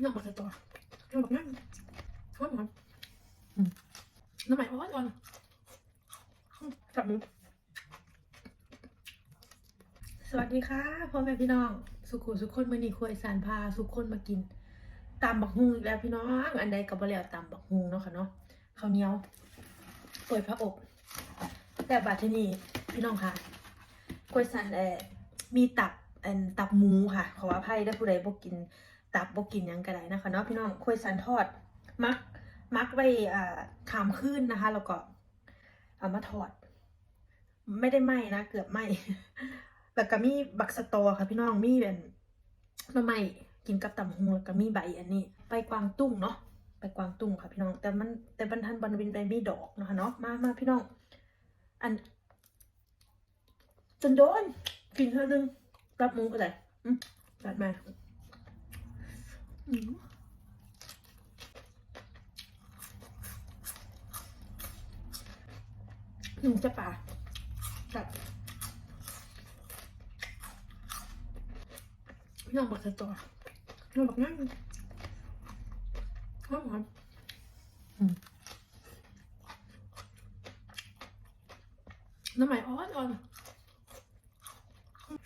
น้ำมันจะต่อน้ำมันนั่งหอมหอมน้ำมันอ่อนอ่อนจับมือสวัสดีค่ะพ่อแม่พี่น้อง สุขุมสุขคนมื่อนี้คุยสารพาสุขคนมากินตำบักฮุงอีกแล้วพี่น้อง อันใดกับบะแล้วตำบักฮุงเนาะค่ะเนาะข้าวเหนียวเปิดพระอบ แต่บัดที่นี่พี่น้องค่ะกล้วยสันเออมีตับอันตับหมูค่ะ ขออภัยถ้าผู้ใดบ่กิน ตับบกินยังก็ได้นะคะเนาะพี่น้องกล้วยสันทอด มักมักไว้อ่าขามขึ้นนะคะ แล้วก็เอามาทอด ไม่ได้ไหมนะ เกือบไหมแล้วก็มีบักสตอค่ะพี่น้องมีเป็นหน่อไม้กินกับตำบักหุงแล้วก็มีใบอันนี้ ไปกวางตุ้งเนาะไปกวางตุ้งค่ะพี่น้อง แต่มันแต่บรรทันบรรวินไปมีดอกนะคะเนาะมามาพี่น้อง อันจนโดนกินเท่านึงรับหมูก็ได้อืมจัดมา หนูจะป่าจัดพี่น้องบอกจะต่อพี่น้องบอกนั่งหอมหอมอืมน้ำไหมอ่อนอ่อน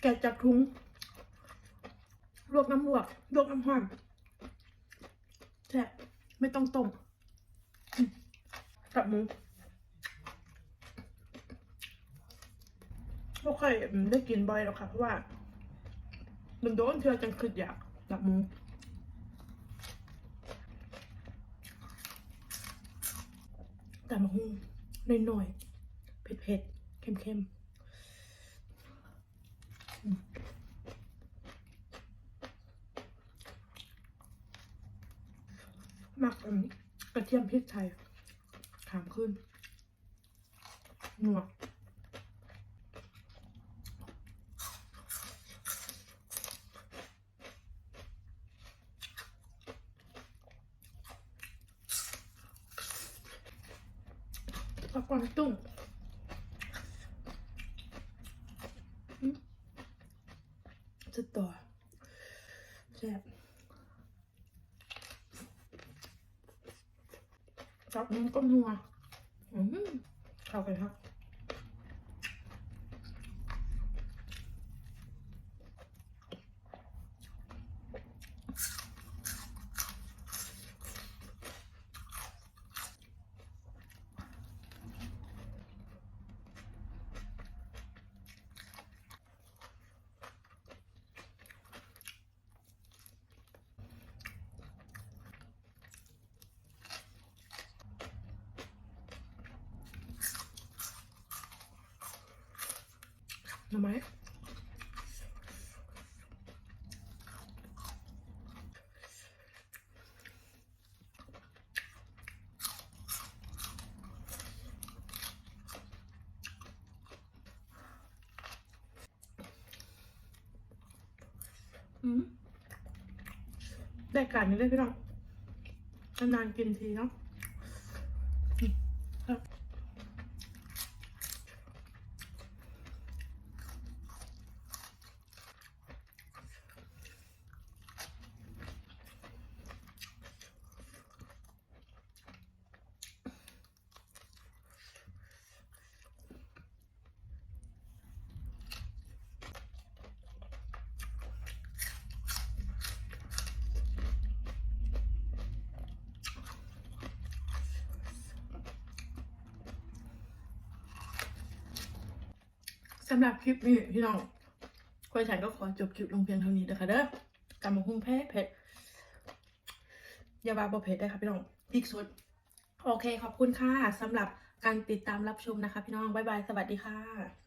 แกะจากถุงลวกน้ำลวกลวกน้ำห้อน แช่บไม่ต้องต้มอืมกับหมูไม่ค่อยได้กินบ่อยหรอกค่ะ เพราะว่ามันโดนเธอจังคืออยากกับหมูแต่มาหุงหน่อยๆเผ็ดๆเค็มๆ หมักกระเทียมพริกไทยขามขึ้นหนัวผักกวางตุ้งอืมจะต่อแซ่บ ซับมันก็นัวอืมเข้าไปครับ หน่อไม้อืมได้การนี้ได้พี่น้องนานๆกินทีเนาะ สำหรับคลิปนี้พี่น้องคนฉันก็ขอจบคลิปลงเพียงเท่านี้นะคะเด้อกำมะฮุ่งแพ้เผ็ดอยาบาบอเผ็ดได้ค่ะพี่น้องพริกสดโอเคขอบคุณค่ะสำหรับการติดตามรับชมนะคะ พี่น้อง บ๊ายบาย สวัสดีค่ะ